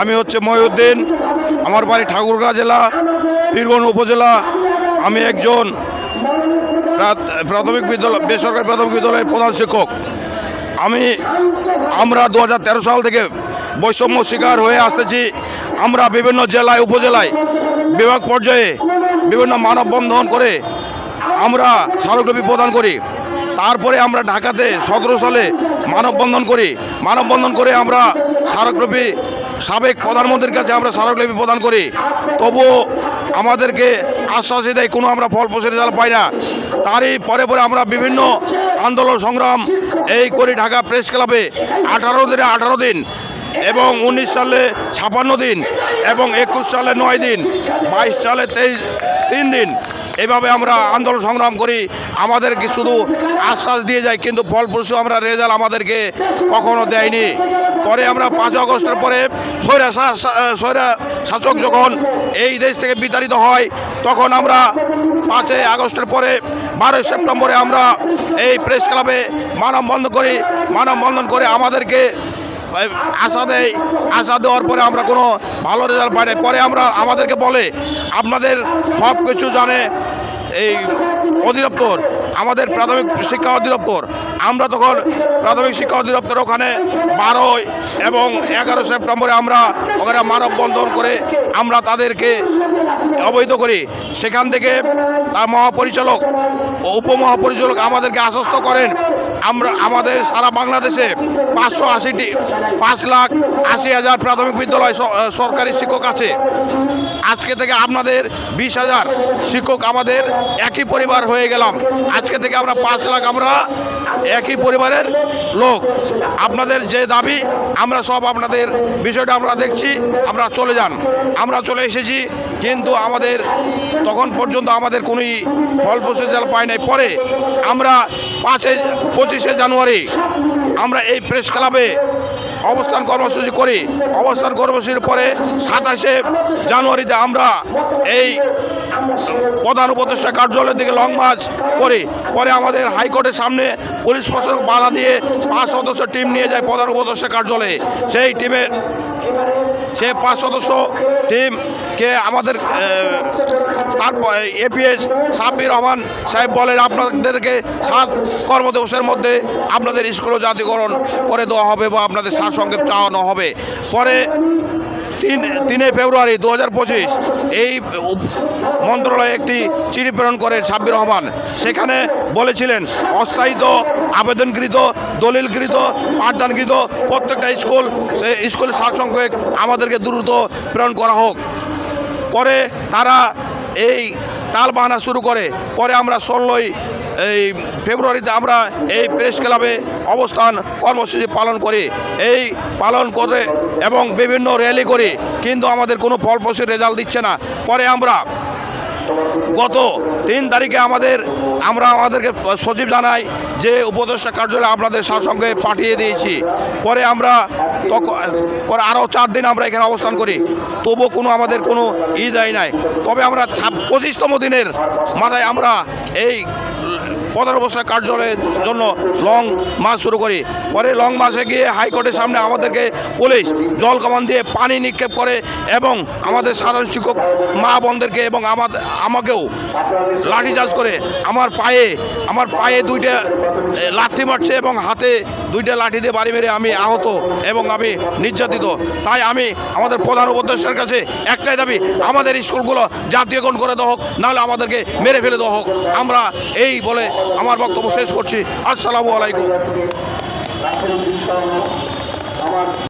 আমি হচ্ছে মহিউদ্দিন, আমার বাড়ি ঠাকুরগাঁ জেলা, বীরগঞ্জ উপজেলা। আমি একজন প্রাথমিক বিদ্যালয়, বেসরকারি প্রাথমিক বিদ্যালয়ের প্রধান শিক্ষক। আমি, আমরা দু হাজার তেরো সাল থেকে বৈষম্য শিকার হয়ে আসতেছি। আমরা বিভিন্ন জেলায়, উপজেলায় বিভাগ পর্যায়ে বিভিন্ন মানববন্ধন করে আমরা স্মারকলিপি প্রদান করি। তারপরে আমরা ঢাকাতে সতেরো সালে মানববন্ধন করি। মানববন্ধন করে আমরা স্মারকলিপি সাবেক প্রধানমন্ত্রীর কাছে আমরা স্মারকলিপি প্রদান করি। তবুও আমাদেরকে আশ্বাসই দেয়, কোনো আমরা ফল রেজাল্ট পাই না। তারই পরে পরে আমরা বিভিন্ন আন্দোলন সংগ্রাম এই করি ঢাকা প্রেস ক্লাবে। আঠারো দিনে আঠারো দিন এবং উনিশ সালে ছাপান্ন দিন এবং একুশ সালে নয় দিন, বাইশ সালে তেইশ, তিন দিন এভাবে আমরা আন্দোলন সংগ্রাম করি। আমাদেরকে শুধু আশ্বাস দিয়ে যায়, কিন্তু ফলপ্রসূ আমরা রেজাল্ট আমাদেরকে কখনো দেয়নি। পরে আমরা পাঁচ আগস্টের পরে স্বৈরা স্বৈরা শাসক যখন এই দেশ থেকে বিতাড়িত হয়, তখন আমরা পাঁচই আগস্টের পরে বারোই সেপ্টেম্বরে আমরা এই প্রেস ক্লাবে মানববন্ধন করি। মানববন্ধন করে আমাদেরকে আশা দেয়, আশা দেওয়ার পরে আমরা কোনো ভালো রেজাল্ট পাই পরে আমরা আমাদেরকে বলে, আপনাদের সব কিছু জানে এই অধিদপ্তর, আমাদের প্রাথমিক শিক্ষা অধিদপ্তর, আমরা তখন প্রাথমিক শিক্ষা অধিদপ্তর ওখানে বারোই এবং এগারো সেপ্টেম্বরে আমরা ওখানে মানববন্ধন করে আমরা তাদেরকে অবহিত করি। সেখান থেকে তার মহাপরিচালক ও উপমহাপরিচালক আমাদেরকে আশ্বস্ত করেন, আমরা, আমাদের সারা বাংলাদেশে পাঁচশো আশিটি, পাঁচ লাখ আশি হাজার প্রাথমিক বিদ্যালয় সরকারি শিক্ষক আছে। আজকে থেকে আপনাদের বিশ হাজার শিক্ষক আমাদের একই পরিবার হয়ে গেলাম। আজকে থেকে আমরা পাঁচ লাখ আমরা একই পরিবারের লোক। আপনাদের যে দাবি, আমরা সব আপনাদের বিষয়টা আমরা দেখছি, আমরা চলে যান। আমরা চলে এসেছি, কিন্তু আমাদের তখন পর্যন্ত আমাদের কোনোই ফল প্রসেজাল পায় নাই। পরে আমরা পাঁচে পঁচিশে জানুয়ারি আমরা এই প্রেস ক্লাবে অবস্থান কর্মসূচি করি। অবস্থান কর্মসূচির পরে সাতাশে জানুয়ারিতে আমরা এই প্রধান উপদেষ্টা কার্যালয়ের দিকে লং মার্চ করি। পরে আমাদের হাইকোর্টের সামনে পুলিশ প্রশাসন বাধা দিয়ে পাঁচ সদস্য টিম নিয়ে যায় প্রধান উপদেষ্টা কার্যালয়ে। সেই টিমের সে পাঁচ সদস্য টিমকে আমাদের তারপর এপিএস সাব্বির রহমান সাহেব বলেন, আপনাদেরকে সাত কর্মদিবসের মধ্যে আপনাদের স্কুল জাতিকরণ করে দেওয়া হবে বা আপনাদের সার সংক্ষেপ চাওয়ানো হবে। পরে তিন, তিনে ফেব্রুয়ারি দু পঁচিশ এই মন্ত্রণালয়ে একটি চিঠি প্রেরণ করেন সাব্বির রহমান। সেখানে বলেছিলেন, অস্থায়িত, আবেদনকৃত, দলিলকৃত, পাঠদানকৃত প্রত্যেকটা স্কুল, সে স্কুলের সারসংক্ষেপ আমাদেরকে দ্রুত প্রেরণ করা হোক। পরে তারা এই তাল বাহানা শুরু করে। পরে আমরা ষোলোই এই ফেব্রুয়ারিতে আমরা এই প্রেস ক্লাবে অবস্থান কর্মসূচি পালন করি। এই পালন করে এবং বিভিন্ন র্যালি করি, কিন্তু আমাদের কোনো ফলপ্রসূ রেজাল্ট দিচ্ছে না। পরে আমরা গত তিন তারিখে আমাদের, আমরা আমাদেরকে সচিব জানাই যে উপদেষ্টা কার্যালয়ে আপনাদের সঙ্গে পাঠিয়ে দিয়েছি। পরে আমরা পরে আরও চার দিন আমরা এখানে অবস্থান করি। তবু কোনো আমাদের কোনো ই দেয় নাই। তবে আমরা ছাব পঁচিশতম দিনের মাথায় আমরা এই প্রধান অবস্থা কার্যালয়ের জন্য লং মার্চ শুরু করি। পরে লং মার্চে গিয়ে হাইকোর্টের সামনে আমাদেরকে পুলিশ জল কামান দিয়ে পানি নিক্ষেপ করে এবং আমাদের সাধারণ শিক্ষক মা বোনদেরকে এবং আমাদের আমাকেও লাঠিচার্জ করে আমার পায়ে আমার পায়ে দুইটা লাঠি মারছে এবং হাতে দুইটা লাঠি দিয়ে বাড়ি মেরে আমি আহত এবং আমি নির্যাতিত। তাই আমি আমাদের প্রধান উপদেষ্টার কাছে একটাই দাবি, আমাদের স্কুলগুলো জাতীয়করণ করে দেওয়া হোক, নাহলে আমাদেরকে মেরে ফেলে দেওয়া হোক। আমরা এই বলে আমার বক্তব্য শেষ করছি। আসসালামু আলাইকুম।